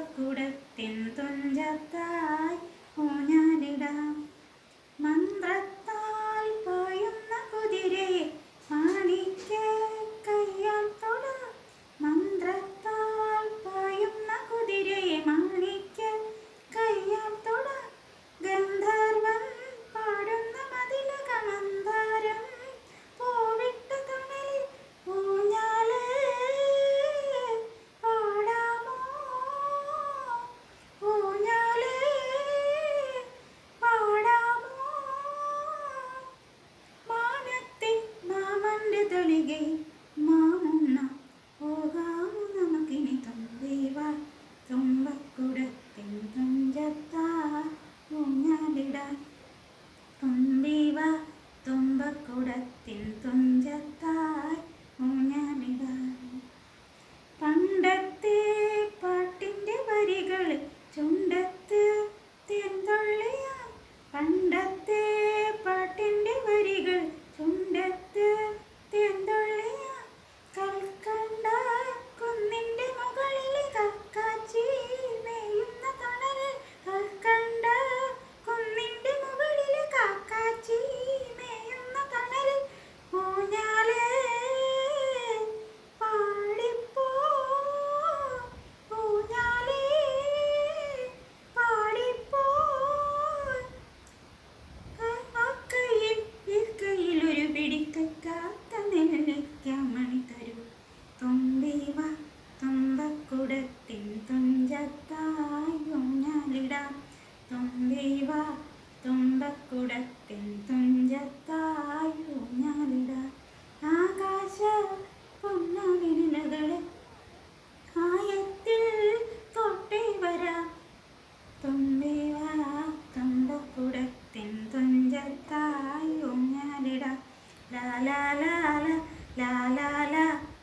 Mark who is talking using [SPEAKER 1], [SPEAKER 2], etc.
[SPEAKER 1] കുടത്തിൻ തുഞ്ചത്തായി ഊഞ്ഞാലിടാം. ninguém.